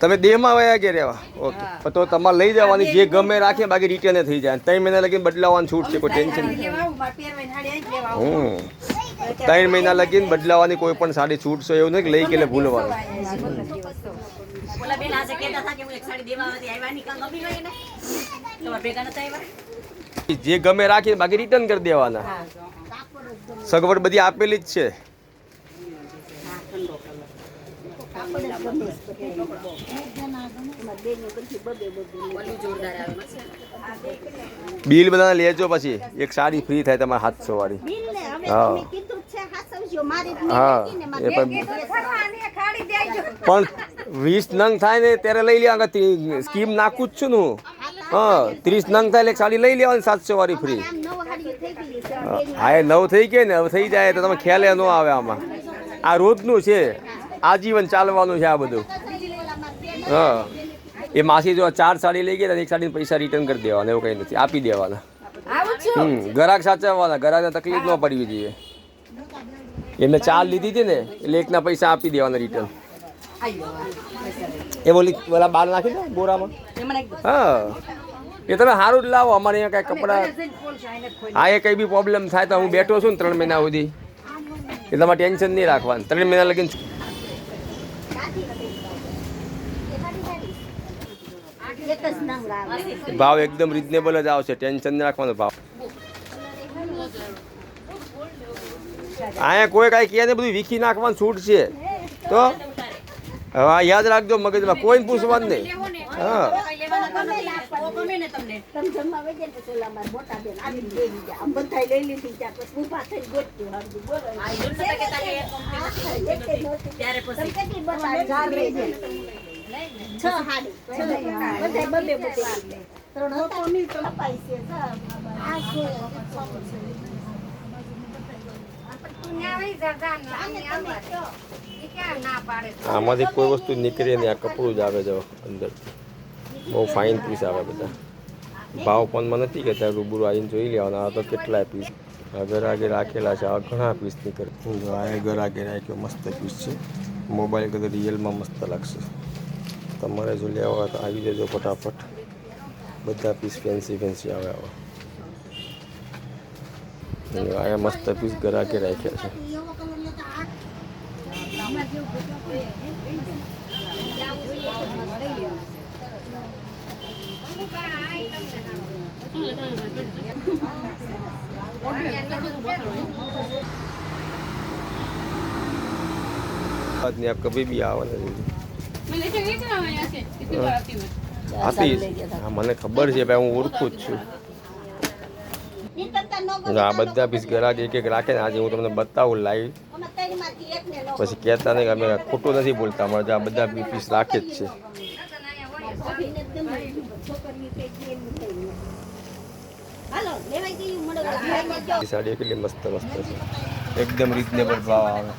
તમા દેહમાં વયા ગયા રહેવા? ઓકે. તો તમારે લઈ જવાની જે ગમે રાખે બાકી રિટર્ન થઈ જાય. ત્રણ મહિના લગી બદલાવાની છૂટ છે કોઈ ટેન્શન નહીં. ત્રણ મહિના લગીને બદલાવાની કોઈ પણ સાડી છૂટ છે એવું નહીં કે લઈ કે ભૂલવાનું. જે ગમે રાખીને બાકી રિટર્ન કરી દેવાના. સગવડ બધી આપેલી જ છે. બધી બિલ બધાને લેજો પછી. એક સાડી ફ્રી થાય તમારે સાતસો વાળી બિલ ને હવે હા. હા એ પણ વીસ નંગ થાય ને ત્યારે લઈ લેવા આગળ સ્કીમ નાખું જ છું ને હું. હા ત્રીસ નંગ થાય એટલે એક સાડી લઈ લેવાની સાતસો વાળી ફ્રી હા એ નવ થઈ ગઈ ને હવે થઈ જાય તો તમે ખ્યાલે ન આવે આમાં. આ રોજનું છે આજીવન ચાલવાનું છે આ બધું. હા એ માસી જો ચાર સાડી લઈ ગયા ને એક સાડીને પૈસા રિટર્ન કરી દેવાના એવું કંઈ નથી આપી દેવાના. હમ ગ્રાહક સાચવવાના ગ્રાહકને તકલીફ ન પડવી જોઈએ. એમને ચાર લીધી હતી ને એટલે એકના પૈસા આપી દેવાના રિટર્ન એ બોલી પેલા બાર નાખી દે બોરામાં હા. એ તમે સારું જ લાવો અમારે અહીંયા કાંઈ કપડાં હા એ કંઈ બી પ્રોબ્લેમ થાય તો હું બેઠો છું ને ત્રણ મહિના સુધી. એ તમારે ટેન્શન નહીં રાખવાનું. ત્રણ મહિના લગીને ભાવ એકદમ રિઝનેબલ જ આવશે. ટેન્શન નહીં રાખવાનો ભાવ. અહીંયા કોઈ કાંઈ કહે ને બધું વીખી નાખવાનું છૂટ છે તો આ યાદ રાખજો મગજમાં, કોઈને પૂછવાનું નહીં હા હા. ત્રણ. આમાંથી કોઈ વસ્તુ નીકળે નહીં, આ કપડું જ આવે છે અંદર. બહુ ફાઇન પીસ આવે બધા. ભાવ પણમાં નથી કે ત્યાં રૂબરૂ આવીને જોઈ લેવાના. આ તો કેટલાય પીસ અગર આગે રાખેલા છે, આ ઘણા પીસ નીકળે. જો આ ઘર આગે રાખ્યો, મસ્ત પીસ છે. મોબાઈલ કદાચ રિયલમાં મસ્ત લાગશે. તમારે જો લેવા તો આવી જજો ફટાફટ. બધા પીસ ફેન્સી ફેન્સી આવે આવા. આયા મસ્ત પીસ ગરાકે રાખ્યા છે. આજની આપ કભી ભી આવવાના નથી. આતી હા. મને ખબર છે ભાઈ હું ઓળખું જ છું. આ બધા પીસ ગરાજ એક એક રાખે ને આજે હું તમને બતાવું લાઈવ પછી કહેતા નહીં કે અમે ખોટું નથી બોલતા અમારે આ બધા પીસ રાખે જ છે. સાડી કેટલી મસ્ત મસ્ત છે. એકદમ રીઝનેબલ ભાવ આવે.